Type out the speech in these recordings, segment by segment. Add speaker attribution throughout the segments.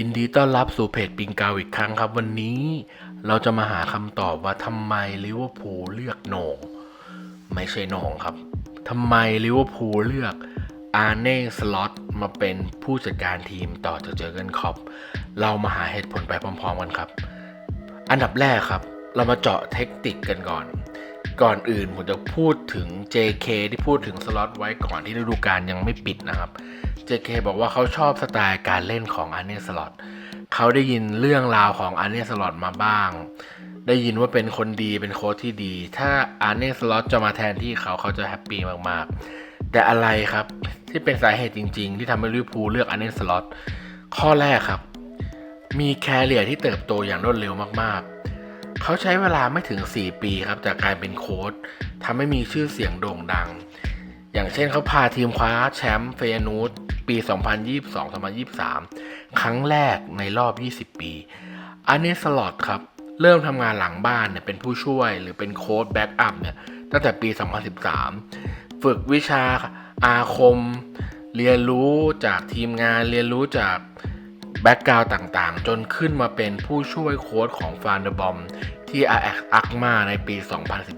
Speaker 1: ยินดีต้อนรับสู่เพจปิงเกาอีกครั้งครับ วันนี้เราจะมาหาคำตอบว่าทำไมลิเวอร์พูลเลือกโหนงไม่ใช่โหนงครับทำไมลิเวอร์พูลเลือกอาร์เน่สล็อตมาเป็นผู้จัดการทีมต่อจากเจอเกนคอปเรามาหาเหตุผลไปพร้อมๆกันครับ อันดับแรกครับ เรามาเจาะเทคนิคกันก่อน ก่อนอื่นผมจะพูดถึง JK ที่พูดถึงสล็อตไว้ก่อนที่ฤดูกาลยังไม่ปิดนะครับ JK บอกว่าเขาชอบสไตล์การเล่นของอาร์เนสล็อตเขาได้ยินเรื่องราวของอาร์เนสล็อตมาบ้าง ได้ยินว่าเป็นคนดีเป็นโค้ชที่ดี ถ้าอาร์เนสล็อตจะมาแทนที่เขาเขาจะแฮปปี้มากๆ แต่อะไรครับที่เป็นสาเหตุจริง ๆ ที่ทำให้ลิเวอร์พูลเลือกอาร์เนสล็อตข้อแรกครับ มีแคเรียที่เติบโตอย่างรวดเร็วมากๆ เขาใช้เวลาไม่ถึง 4 ปีครับจากการเป็นโค้ชทำให้มีชื่อเสียงโด่งดัง อย่างเช่นเขาพาทีมคว้าแชมป์เฟยนูตปี 2022-2023 ครั้งแรกในรอบ 20 ปีอันนี้สลอตครับ เริ่มทำงานหลังบ้านเนี่ยเป็นผู้ช่วยหรือเป็นโค้ดแบ็กอัพเนี่ยตั้งแต่ปี 2013 ฝึกวิชาอาคม เรียนรู้จากทีมงานเรียนรู้จาก แบ็กกราวต่างๆ จนขึ้นมาเป็นผู้ช่วยโค้ชของฟานเดอร์บอมที่ Ajax อักมาในปี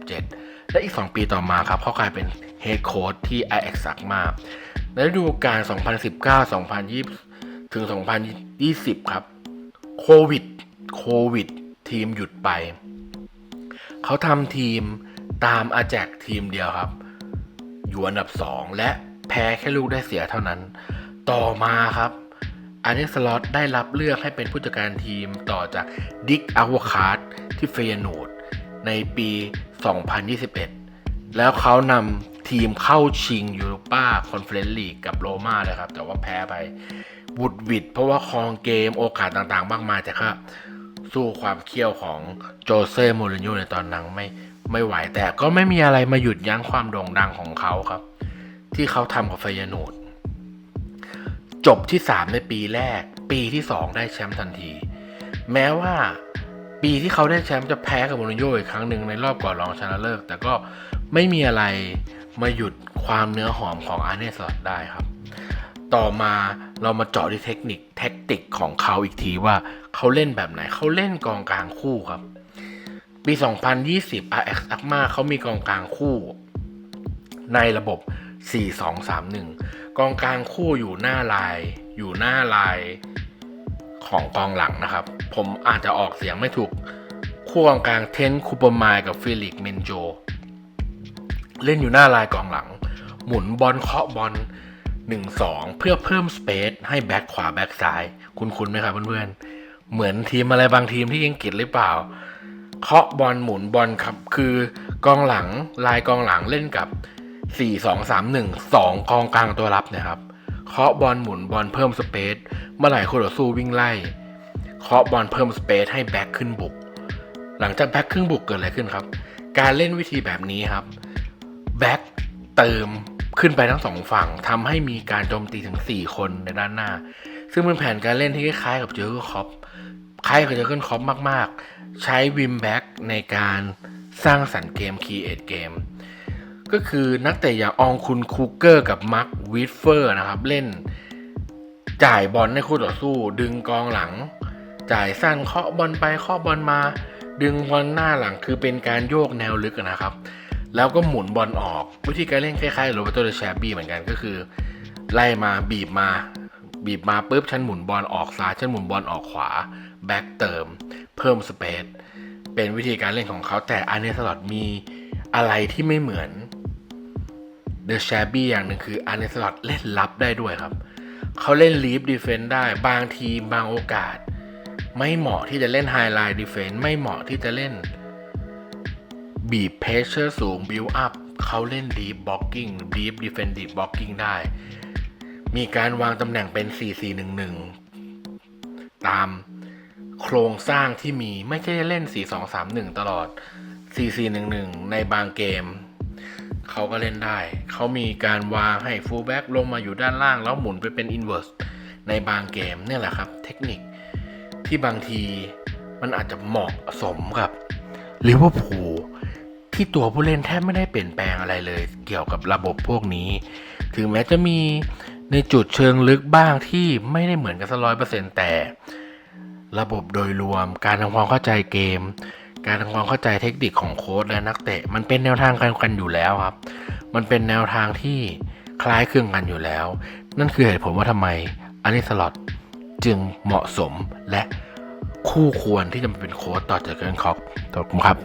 Speaker 1: 2017 และอีก 2 ปีต่อมาครับเขากลายเป็นเฮดโค้ชที่ Ajax อักมาในฤดูกาล 2019-2020 ถึง 2020 ครับโควิดโควิด ทีมหยุดไป เขาทำทีมตามอาแจกทีมเดียวครับ อยู่อันดับ 2 และแพ้แค่ลูกได้เสียเท่านั้น ต่อมาครับ อันนี้สล็อตได้รับเลือกให้เป็นผู้จัดการทีมต่อจากดิกอาวคาร์ดที่เฟยนูดในปี 2021 แล้วเขานำทีมเข้าชิงยูโรป้าคอนเฟอเรนซ์ลีกกับโรม่าเลยครับ แต่ว่าแพ้ไปบุดวิดเพราะว่าครองเกมโอกาสต่างๆ มากมายแต่ก็สู้ความเขี้ยวของโจเซ่โมรินโญ่ในตอนนั้นไม่ไม่ไหวแต่ก็ไม่มีอะไรมาหยุดยั้งความโด่งดังของเขาครับ ที่เขาทำกับเฟยนูด จบที่ 3 ในปีแรก ปีที่ 2 ได้แชมป์ทันที แม้ว่าปีที่เขาได้แชมป์จะแพ้กับโมรินโญ่อีกครั้งหนึ่งในรอบก่อนรองชนะเลิกแต่ก็ไม่มีอะไรมาหยุดความเนื้อหอมของอาร์เนสลอตได้ครับ ต่อมาเรามาเจาะที่เทคนิคแท็กติกของเขาอีกทีว่าเขาเล่นแบบไหนเขาเล่นกองกลางคู่ครับ ปี 2020 RX a c m a เขามีกองกลางคู่ ในระบบ 4-2-3-1 กองกลางคู่อยู่หน้าลาย อยู่หน้าลายของกองหลังนะครับ ผมอาจจะออกเสียงไม่ถูก คู่กองกลางเทนคูปมายกับฟิลิกเมนโจ เล่นอยู่หน้าลายกองหลัง หมุนบอลเคาะบอล1-2เพื่อเพิ่มสเปซให้แบ็คขวาแบ็คซ้าย คุ้นๆไหมครับเพื่อนๆ เหมือนทีมอะไรบางทีมที่อังกฤษหรือเปล่า เคาะบอลหมุนบอลครับคือกองหลังลายกองหลังเล่นกับ 4 2 3 1 2กองกลางตัวรับนะครับเคาะบอลหมุนบอลเพิ่มสเปซเมื่อไหร่คู่ต่อสู้วิ่งไล่เคาะบอลเพิ่มสเปซให้แบ็คขึ้นบุก หลังจากแบ็คขึ้นบุกเกิดอะไรขึ้นครับ การเล่นวิธีแบบนี้ครับแบ็คเติมขึ้นไปทั้งสองฝั่งทำให้มีการโจมตีถึง 4 คนในด้านหน้า ซึ่งเป็นแผนการเล่นที่คล้ายกับเจอร์เกอร์คอปคล้ายกับเจอร์เกอร์คอปมาก ๆ ใช้วิมแบ็กในการสร้างสรรค์เกมคีเอทเกม ก็คือนักเตะอย่างอองคุณคูเกอร์กับมาร์ควิฟเฟอร์นะครับ เล่นจ่ายบอลให้คู่ต่อสู้ ดึงกองหลัง จ่ายสั้นเคาะบอลไปเคาะบอลมา ดึงบอลหน้าหลังคือเป็นการโยกแนวลึกนะครับ แล้วก็หมุนบอลออก วิธีการเล่นคล้ายๆโรเบโตเดแชบบี้เหมือนกันก็คือ ไล่มาบีบมา บีบมาปุ๊บฉันหมุนบอลออกซ้ายฉันหมุนบอลออกขวาแบ็กเติม เพิ่มสเปซเป็นวิธีการเล่นของเขาแต่อันนี้สลอตมีอะไรที่ไม่เหมือน เดอะแชบี้อย่างหนึ่งคืออันนี้สลอตเล่นรับได้ด้วยครับ เขาเล่นลีฟดีเฟนต์ได้บางทีบางโอกาส ไม่เหมาะที่จะเล่นไฮไลท์ดีเฟนต์ไม่เหมาะที่จะเล่น บีบเพชเชอร์สูงบิวอัพเขาเล่นดีบล็อกกิ้งดีฟดีเฟนดีบล็อกกิ้งได้ มีการวางตำแหน่งเป็น 4-4-1-1 ตามโครงสร้างที่มีไม่ใช่เล่น 4-2-3-1 ตลอด 4-4-1-1 ในบางเกม เขาก็เล่นได้ เขามีการวางให้ฟูลแบ็กลงมาอยู่ด้านล่าง แล้วหมุนไปเป็นอินเวอร์สในบางเกมเนี่ยแหละครับ เทคนิคที่บางทีมันอาจจะเหมาะสมกับลิเวอร์พูลที่ตัวผู้เล่นแทบไม่ได้เปลี่ยนแปลงอะไรเลย เกี่ยวกับระบบพวกนี้ ถึงแม้จะมีในจุดเชิงลึกบ้างที่ไม่ได้เหมือนกันสักร้อยเปอร์เซ็นแต่ ระบบโดยรวมการทำความเข้าใจเกม การทำความเข้าใจเทคนิคของโค้ดและนักเตะ มันเป็นแนวทางการกันอยู่แล้วครับ มันเป็นแนวทางที่คล้ายคลึงกันอยู่แล้ว นั่นคือเหตุผลว่าทำไมอันนี้สล็อตจึงเหมาะสมและคู่ควรที่จะมาเป็นโค้ดต่อจากเกินคอกขอบคุณครับ